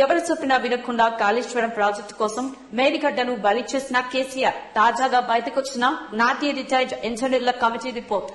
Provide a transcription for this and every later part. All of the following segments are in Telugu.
ఎవరు చెప్పినా వినకుండా కాళేశ్వరం ప్రాజెక్టు కోసం మేడిగడ్డను బలి చేసిన కేసీఆర్ తాజాగా బయటకొచ్చిన నాటి రిటైర్డ్ ఇంజనీర్ల కమిటీ రిపోర్ట్.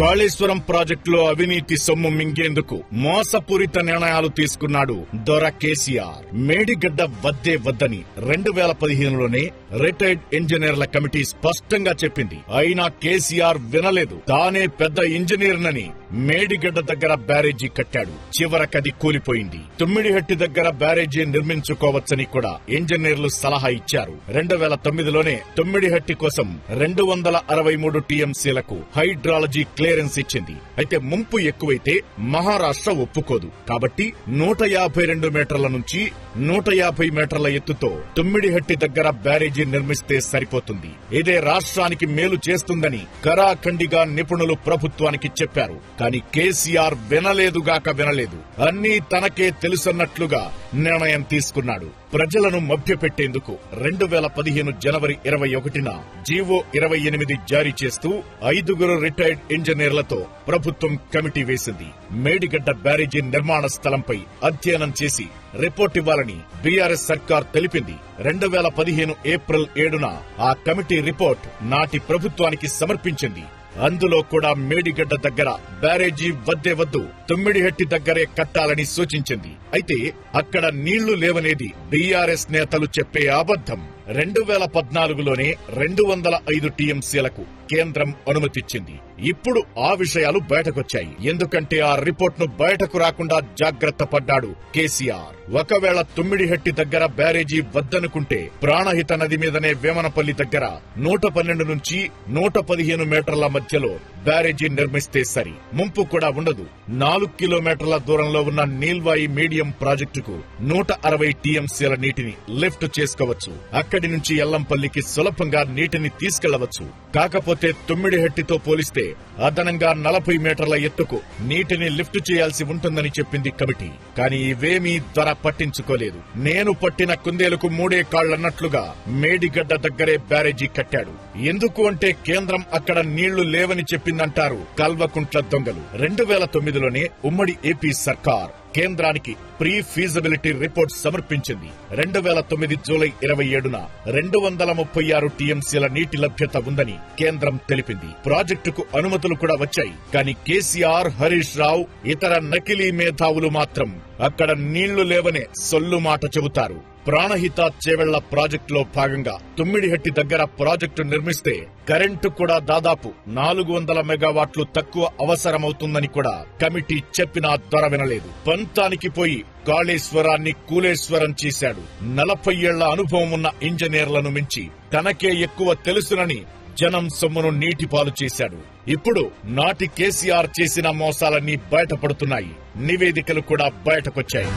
కాళేశ్వరం ప్రాజెక్టులో అవినీతి సొమ్ము మింగేందుకు మోసపూరిత నిర్ణయాలు తీసుకున్నాడు దొర కేసీఆర్. మేడిగడ్డ వద్దే వద్దని రెండు వేల పదిహేనులోనే రిటైర్డ్ ఇంజనీర్ల కమిటీ స్పష్టంగా చెప్పింది. అయినా కేసీఆర్ వినలేదు. తానే పెద్ద ఇంజనీర్నని మేడిగడ్డ దగ్గర బ్యారేజీ కట్టాడు. చివరకది కూలిపోయింది. తుమ్మిడిహట్టి దగ్గర బ్యారేజీ నిర్మించుకోవచ్చని కూడా ఇంజనీర్లు సలహా ఇచ్చారు. రెండు వేల తొమ్మిదిలోనే తుమ్మిడిహట్టి కోసం రెండు వందల అరవై మూడు టీఎంసీలకు హైడ్రాలజీ క్లియరెన్స్ ఇచ్చింది. అయితే ముంపు ఎక్కువైతే మహారాష్ట్ర ఒప్పుకోదు. కాబట్టి నూట యాభై రెండు మీటర్ల నుంచి నూట యాభై మీటర్ల ఎత్తుతో తుమ్మిడిహట్టి దగ్గర బ్యారేజీ నిర్మిస్తే సరిపోతుంది. ఇదే రాష్ట్రానికి మేలు చేస్తుందని కరాఖండిగా నిపుణులు ప్రభుత్వానికి చెప్పారు. కానీ కేసీఆర్ వినలేదుగాక వినలేదు. అన్నీ తనకే తెలుసన్నట్లుగా నిర్ణయం తీసుకున్నాడు. ప్రజలను మభ్యపెట్టేందుకు రెండు వేల పదిహేను జనవరి ఇరవై ఒకటిన జీవో ఇరవై ఎనిమిది జారీ చేస్తూ ఐదుగురు రిటైర్డ్ ఇంజనీర్లతో ప్రభుత్వం కమిటీ వేసింది. మేడిగడ్డ బ్యారేజీ నిర్మాణ స్థలంపై అధ్యయనం చేసి రిపోర్ట్ ఇవ్వాలని బీఆర్ఎస్ సర్కార్ తెలిపింది. రెండు వేల పదిహేను ఏప్రిల్ ఏడున ఆ కమిటీ రిపోర్ట్ నాటి ప్రభుత్వానికి సమర్పించింది. అందులో కూడా మేడిగడ్డ దగ్గర బ్యారేజీ వద్దే వద్దు తుమ్మిడిహెట్టి దగ్గరే కట్టాలని సూచించింది. అయితే అక్కడ నీళ్ళు లేవనేది బీఆర్ఎస్ నేతలు చెప్పే అబద్ధం. రెండు వేల పద్నాలుగులోనే రెండు వందల ఐదు టీఎంసీలకు కేంద్రం అనుమతిచ్చింది. ఇప్పుడు ఆ విషయాలు బయటకొచ్చాయి. ఎందుకంటే ఆ రిపోర్ట్ను బయటకు రాకుండా జాగ్రత్త పడ్డాడు కేసీఆర్. ఒకవేళ తుమ్మిడిహట్టి దగ్గర బ్యారేజీ వద్దనుకుంటే ప్రాణహిత నది మీదనే వేమనపల్లి దగ్గర నూట పన్నెండు నుంచి నూట పదిహేను మీటర్ల మధ్యలో బ్యారేజీ నిర్మిస్తే సరి. ముంపు కూడా ఉండదు. నాలుగు కిలోమీటర్ల దూరంలో ఉన్న నీల్వాయి మీడియం ప్రాజెక్టుకు నూట అరవై టీఎంసీల నీటిని లిఫ్ట్ చేసుకోవచ్చు. అక్కడి నుంచి ఎల్లంపల్లికి సులభంగా నీటిని తీసుకెళ్ళవచ్చు. కాకపోతే తుమ్మిడిహట్టితో పోలిస్తే అదనంగా నలభై మీటర్ల ఎత్తుకు నీటిని లిఫ్ట్ చేయాల్సి ఉంటుందని చెప్పింది కమిటీ. కానీ ఇవేమీ ధర పట్టించుకోలేదు. నేను పట్టిన కుందేలకు మూడే కాళ్ళన్నట్లుగా మేడిగడ్డ దగ్గరే బ్యారేజీ కట్టాడు. ఎందుకు అంటే కేంద్రం అక్కడ నీళ్ళు లేవని చెప్పిందంటారు కల్వకుంట్ల దొంగలు. రెండు వేల తొమ్మిదిలోనే ఉమ్మడి ఏపీ సర్కార్. కేంద్రానికి ప్రీ ఫీజబిలిటీ రిపోర్ట్ సమర్పించింది. రెండు వేల తొమ్మిది జూలై ఇరవై ఏడున రెండు వందల ముప్పై ఆరు టీఎంసీల నీటి లభ్యత ఉందని కేంద్రం తెలిపింది. ప్రాజెక్టుకు అనుమతులు కూడా వచ్చాయి. కానీ కేసీఆర్ హరీష్ రావు ఇతర నకిలీ మేధావులు మాత్రం అక్కడ నీళ్ళు లేవనే సొల్లు మాట చెబుతారు. ప్రాణహిత చేవెళ్ళ ప్రాజెక్టులో భాగంగా తుమ్మిడిహట్టి దగ్గర ప్రాజెక్టు నిర్మిస్తే కరెంటు కూడా దాదాపు నాలుగు వందల మెగావాట్లు తక్కువ అవసరమవుతుందని కూడా కమిటీ చెప్పినా ధర వినలేదు. పంతానికి పోయి కాళేశ్వరాన్ని కూలేశ్వరం చేశాడు. నలభై ఏళ్ళ అనుభవం ఉన్న ఇంజనీర్లను మించి తనకే ఎక్కువ తెలుసునని జనం సొమ్మును నీటిపాలు చేశాడు. ఇప్పుడు నాటి కేసీఆర్ చేసిన మోసాలన్నీ బయటపడుతున్నాయి. నివేదికలు కూడా బయటకొచ్చాయి.